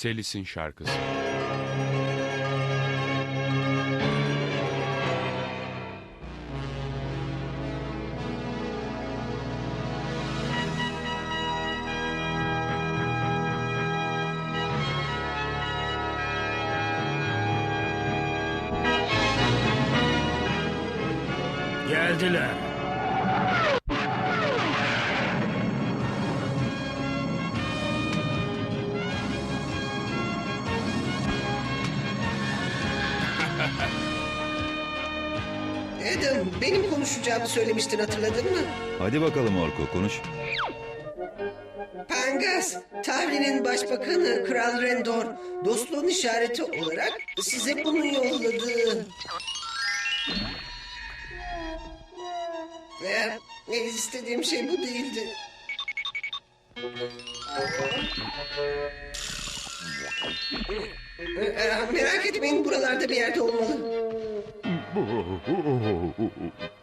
Selis'in şarkısı. Geldiler. Konuşacağımı söylemiştin hatırladın mı? Hadi bakalım Orko konuş. Pangas, Tahri'nin başbakanı Kral Rendor dostluğun işareti olarak size bunu yolladı. Ee, ne istediğim şey bu değildi. Ee, merak etmeyin buralarda bir yerde olmalı.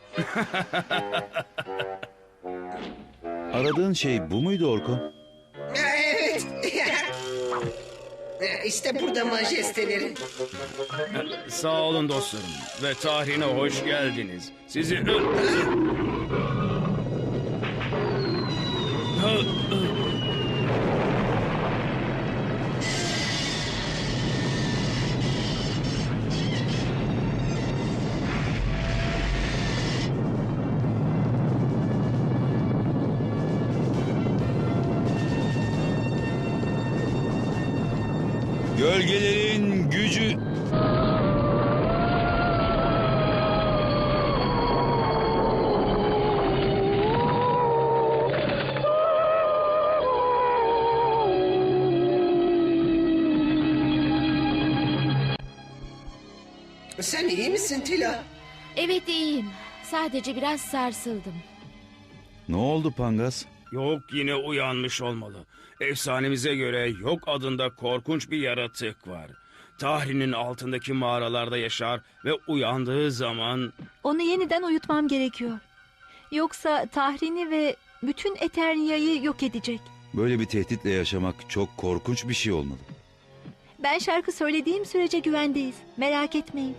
Aradığın şey bu muydu Orko? Ee, Evet. Ee, işte burada majesteleri. Sağ olun dostlarım ve tarihine hoş geldiniz. Sizi... misin Tila? Evet iyiyim. Sadece biraz sarsıldım. Ne oldu Pangas? Yok yine uyanmış olmalı. Efsanemize göre Yok adında korkunç bir yaratık var. Tahri'nin altındaki mağaralarda yaşar ve uyandığı zaman... Onu yeniden uyutmam gerekiyor. Yoksa Tahrin'i ve bütün Eternia'yı yok edecek. Böyle bir tehditle yaşamak çok korkunç bir şey olmalı. Ben şarkı söylediğim sürece güvendeyiz. Merak etmeyin.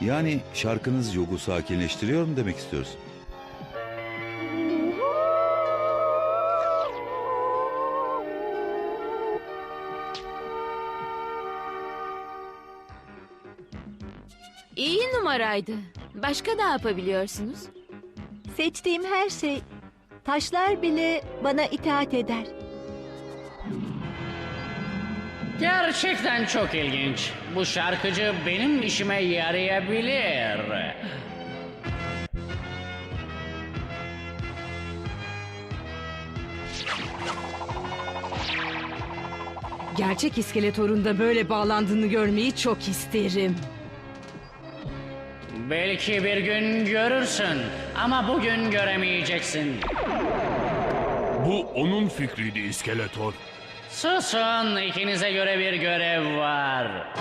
Yani şarkınız yogu sakinleştiriyor mu demek istiyorsun? İyi numaraydı. Başka ne yapabiliyorsunuz? Seçtiğim her şey, taşlar bile bana itaat eder. Gerçekten çok ilginç. Bu şarkıcı benim işime yarayabilir. Gerçek iskeletorun da böyle bağlandığını görmeyi çok isterim. Belki bir gün görürsün ama bugün göremeyeceksin. Bu onun fikriydi İskeletor. Susun, ikinize göre bir görev var.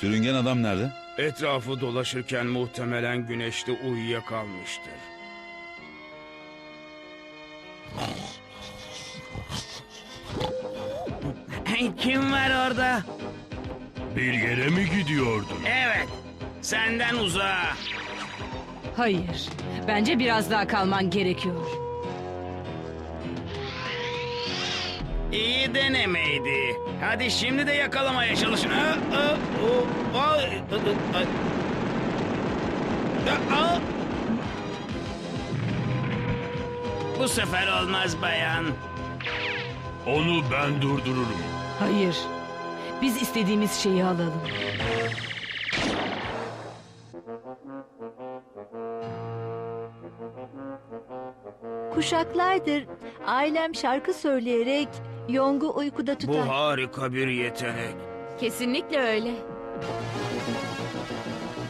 Sürüngen adam nerede? Etrafı dolaşırken muhtemelen güneşte uyuyakalmıştır. Kim var orada? Bir yere mi gidiyordun? Evet. Senden uzağa. Hayır. Bence biraz daha kalman gerekiyor. İyi denemeydi. Hadi şimdi de yakalamaya çalışın. O, ay, ay. Bu sefer olmaz bayan. Onu ben durdururum. Hayır. Biz istediğimiz şeyi alalım. Kuşaklardır ailem şarkı söyleyerek Yong'u uykuda Bu tutar. harika bir yetenek. Kesinlikle öyle.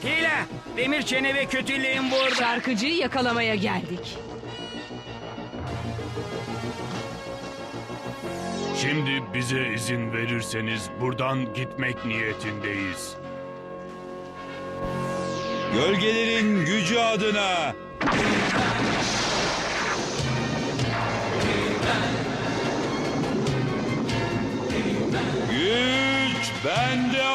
Hile, demir çene ve kötülüğün burada. Şarkıcıyı yakalamaya geldik. Şimdi bize izin verirseniz buradan gitmek niyetindeyiz. Gölgelerin gücü adına. Güç bende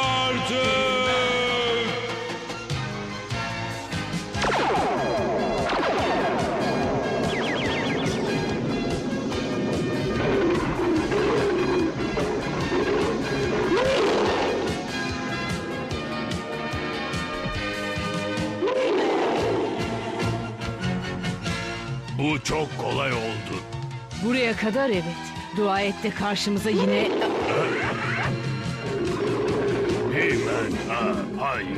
Bu çok kolay oldu. Buraya kadar evet. Dua et de karşımıza yine... Hemen, ha, hayır.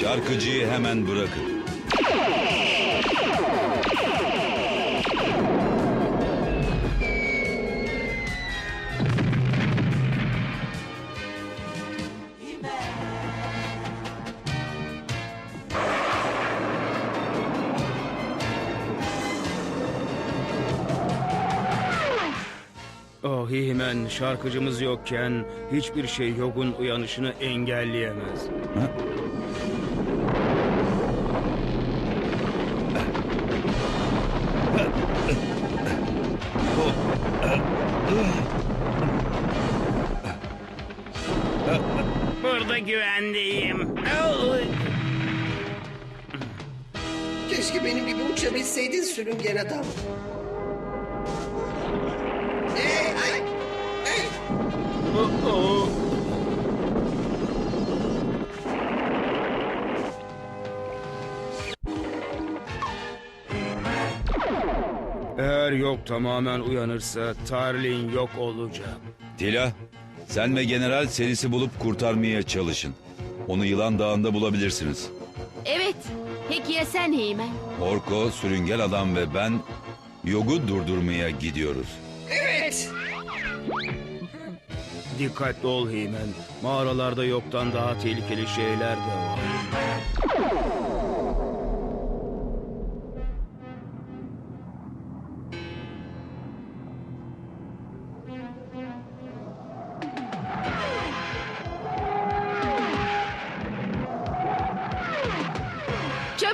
Şarkıcıyı hemen bırakın. Oh Himen, şarkıcımız yokken hiçbir şey Yog'un uyanışını engelleyemez. Burada güvendeyim. Keşke benim gibi uçabilseydin sürüngen adam. Eğer yok tamamen uyanırsa Tarlin yok olacak. Tila, sen ve general serisi bulup kurtarmaya çalışın. Onu Yılan Dağı'nda bulabilirsiniz. Evet. Peki ya sen Heymen? Orko, Sürüngel Adam ve ben Yog'u durdurmaya gidiyoruz. Evet. Dikkatli ol Himen. Mağaralarda yoktan daha tehlikeli şeyler de var.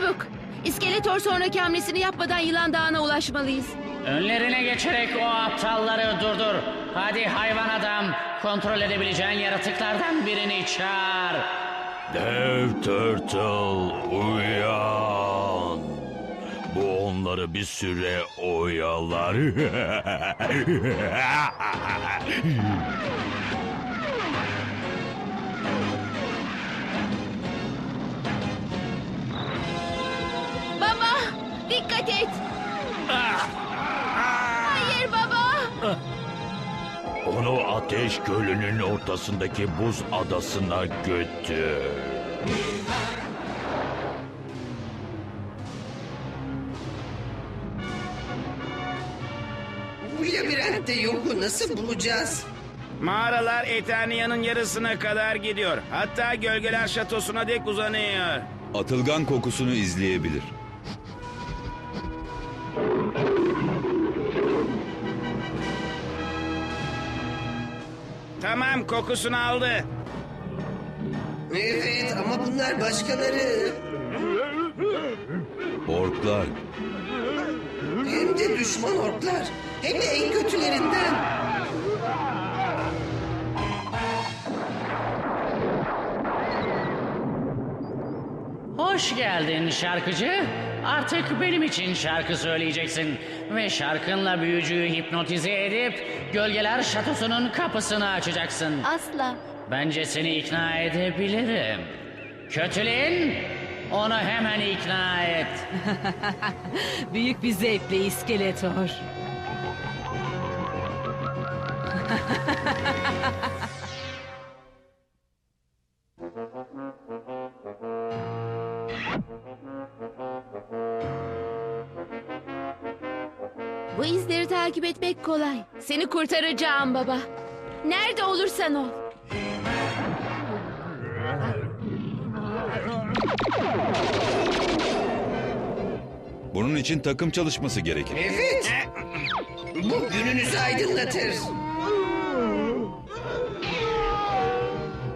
Çabuk. İskeletor sonraki hamlesini yapmadan Yılan Dağı'na ulaşmalıyız. Önlerine geçerek o aptalları durdur. Hadi hayvan adam, kontrol edebileceğin yaratıklardan birini çağır. Dev Turtle uyan. Bu onları bir süre oyalar. Dikkat et! Hayır baba! Onu ateş gölünün ortasındaki buz adasına götür. Bu labirentte yoku nasıl bulacağız? Mağaralar Eternia'nın yarısına kadar gidiyor. Hatta gölgeler şatosuna dek uzanıyor. Atılgan kokusunu izleyebilir. Tamam kokusunu aldı. Evet ama bunlar başkaları. Orklar. Hem de düşman orklar. Hem de en kötülerinden. Hoş geldin şarkıcı. Artık benim için şarkı söyleyeceksin. Ve şarkınla büyücüyü hipnotize edip gölgeler şatosunun kapısını açacaksın. Asla. Bence seni ikna edebilirim. Kötülüğün onu hemen ikna et. Büyük bir zevkle İskeletor. takip etmek kolay. Seni kurtaracağım baba. Nerede olursan ol. Bunun için takım çalışması gerekir. Evet. Bu gününüzü aydınlatır.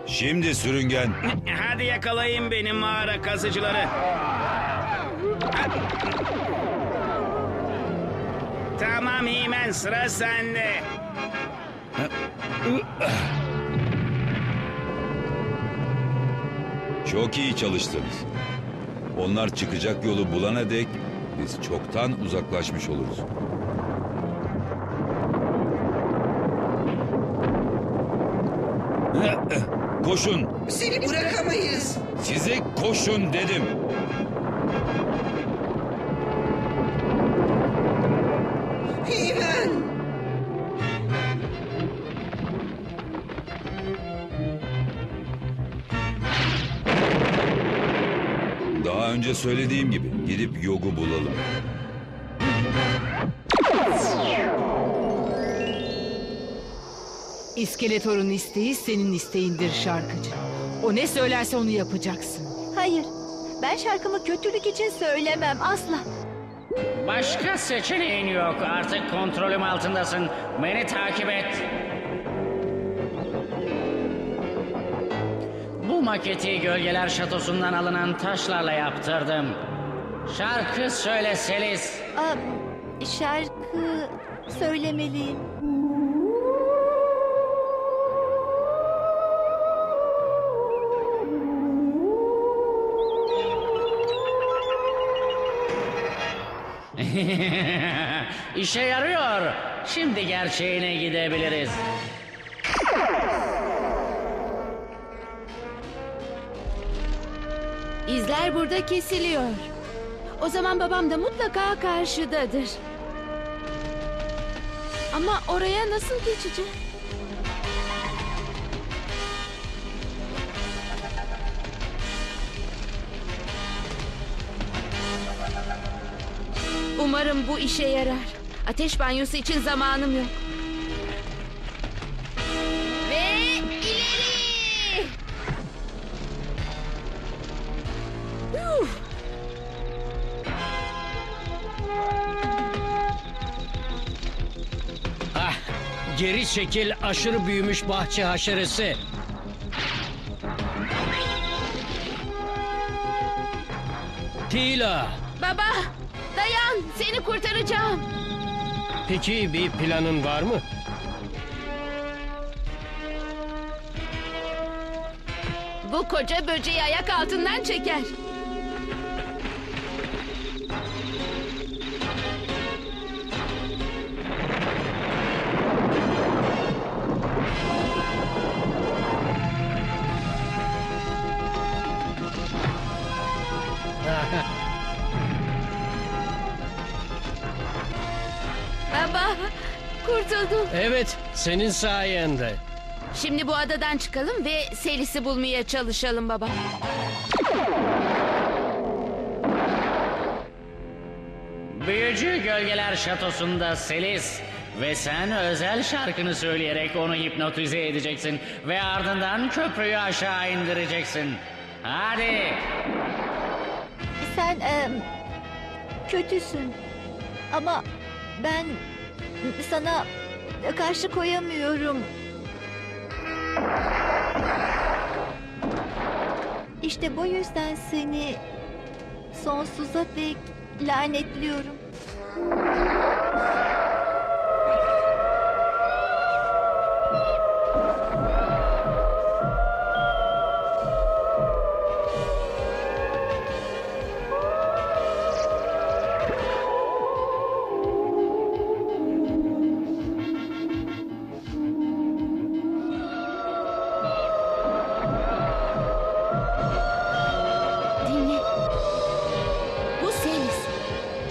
Şimdi sürüngen. Hadi yakalayın beni mağara kazıcıları. Tamam Himen sıra sende. Çok iyi çalıştınız. Onlar çıkacak yolu bulana dek biz çoktan uzaklaşmış oluruz. Koşun! Seni bırakamayız. Size koşun dedim. Daha önce söylediğim gibi gidip Yog'u bulalım. İskeletor'un isteği senin isteğindir şarkıcı. O ne söylerse onu yapacaksın. Hayır. Ben şarkımı kötülük için söylemem asla. Başka seçeneğin yok. Artık kontrolüm altındasın. Beni takip et. Maketi Gölgeler Şatosu'ndan alınan taşlarla yaptırdım. Şarkı söyle Selis. Aa, şarkı söylemeliyim. İşe yarıyor. Şimdi gerçeğine gidebiliriz. İzler burada kesiliyor. O zaman babam da mutlaka karşıdadır. Ama oraya nasıl geçeceğim? Umarım bu işe yarar. Ateş banyosu için zamanım yok. Çekil aşırı büyümüş bahçe haşeresi. Tila, Baba, dayan, seni kurtaracağım. peki bir planın var mı? Bu koca böceği ayak altından çeker. Kurtuldum. Evet, senin sayende. Şimdi bu adadan çıkalım ve Selis'i bulmaya çalışalım baba. Büyücü Gölgeler Şatosu'nda Selis. Ve sen özel şarkını söyleyerek onu hipnotize edeceksin. Ve ardından köprüyü aşağı indireceksin. Hadi. Sen em, kötüsün. Ama ben sana karşı koyamıyorum. İşte bu yüzden seni sonsuza dek lanetliyorum.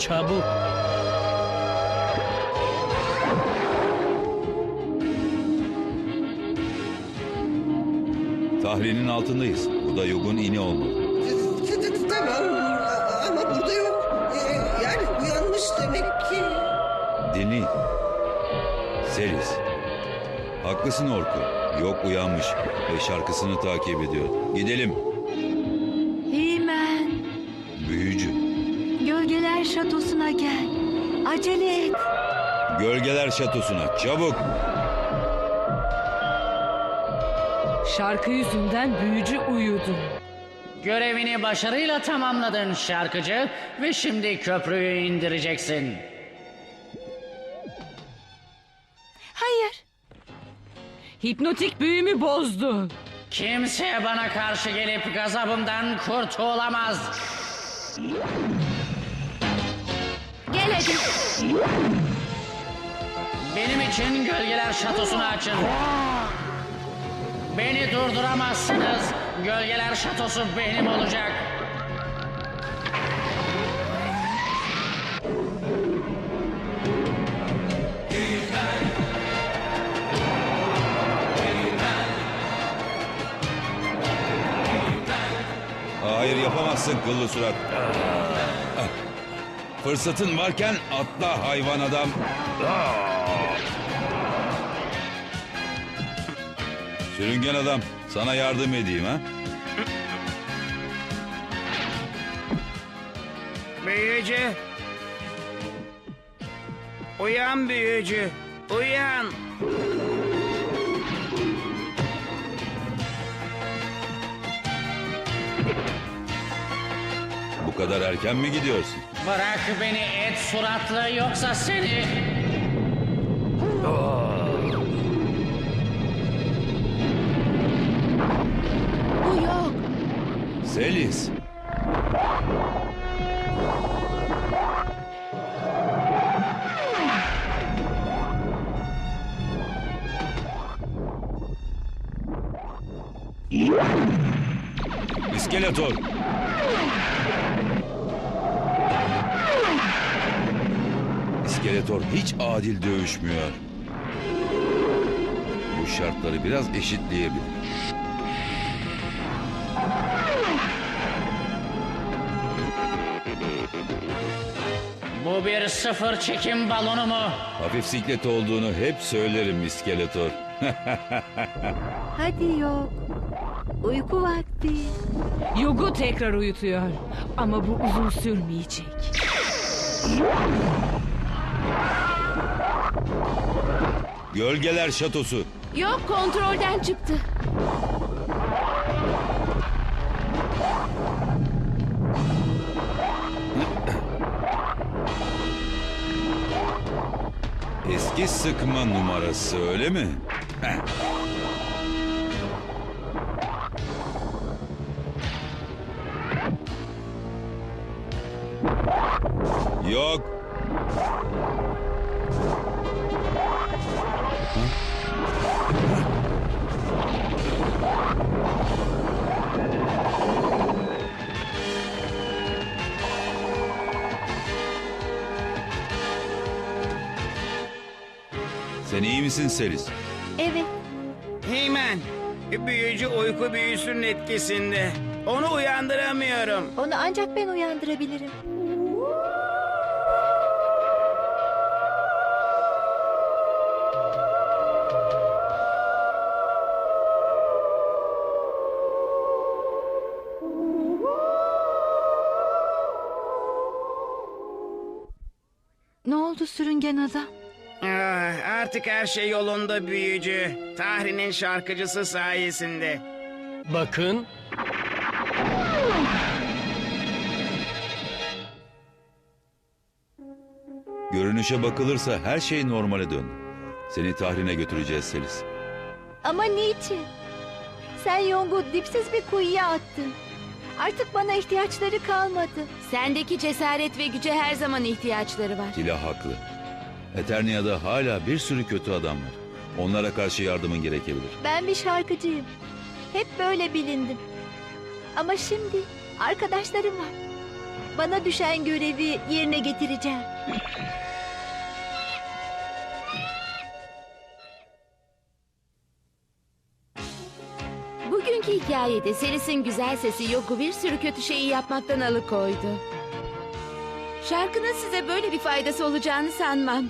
Çabuk. Tahri'nin altındayız. Bu da Yog'un ini olmalı. Tamam ama burada yok. Yani uyanmış demek ki. Dinleyin. Selis. Haklısın Orku. Yok uyanmış ve şarkısını takip ediyor. Gidelim. Şatosuna gel. Acele et. Gölgeler şatosuna çabuk. Şarkı yüzünden büyücü uyudu. Görevini başarıyla tamamladın şarkıcı ve şimdi köprüyü indireceksin. Hayır. Hipnotik büyümü bozdu. Kimse bana karşı gelip gazabımdan kurtulamaz. Gel hadi. Benim için gölgeler şatosunu açın. Beni durduramazsınız. Gölgeler şatosu benim olacak. Hayır yapamazsın kıllı surat. Fırsatın varken atla hayvan adam. Sürüngen adam sana yardım edeyim ha. Büyücü. Uyan büyücü. Uyan. Bu kadar erken mi gidiyorsun? Bırak beni et suratlı yoksa seni... Bu yok. Selis. İskeletor. İskeletor hiç adil dövüşmüyor. Bu şartları biraz eşitleyebilir. Bu bir sıfır çekim balonu mu? Hafif siklet olduğunu hep söylerim İskeletor. Hadi yok. Uyku vakti. Yogu tekrar uyutuyor. Ama bu uzun sürmeyecek. Gölgeler Şatosu. Yok kontrolden çıktı. Eski sıkma numarası öyle mi? Heh. Sen iyi misin Selis? Evet. Heymen. Büyücü uyku büyüsünün etkisinde. Onu uyandıramıyorum. Onu ancak ben uyandırabilirim. Ne oldu sürüngen adam? Artık her şey yolunda büyücü. Tahri'nin şarkıcısı sayesinde. Bakın Görünüşe bakılırsa her şey normale döndü. Seni tahrine götüreceğiz Selis. Ama niçin? Sen Yong'u dipsiz bir kuyuya attın. Artık bana ihtiyaçları kalmadı. Sendeki cesaret ve güce her zaman ihtiyaçları var. Tila haklı. Eternia'da hala bir sürü kötü adam var. Onlara karşı yardımın gerekebilir. Ben bir şarkıcıyım. Hep böyle bilindim. Ama şimdi arkadaşlarım var. bana düşen görevi yerine getireceğim. Bugünkü hikayede Selis'in güzel sesi Yogu bir sürü kötü şeyi yapmaktan alıkoydu. Şarkının size böyle bir faydası olacağını sanmam.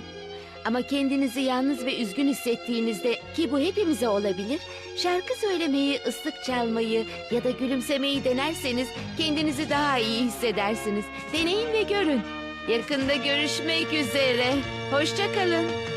Ama kendinizi yalnız ve üzgün hissettiğinizde ki bu hepimize olabilir, şarkı söylemeyi, ıslık çalmayı ya da gülümsemeyi denerseniz kendinizi daha iyi hissedersiniz. Deneyin ve görün. Yakında görüşmek üzere. Hoşçakalın.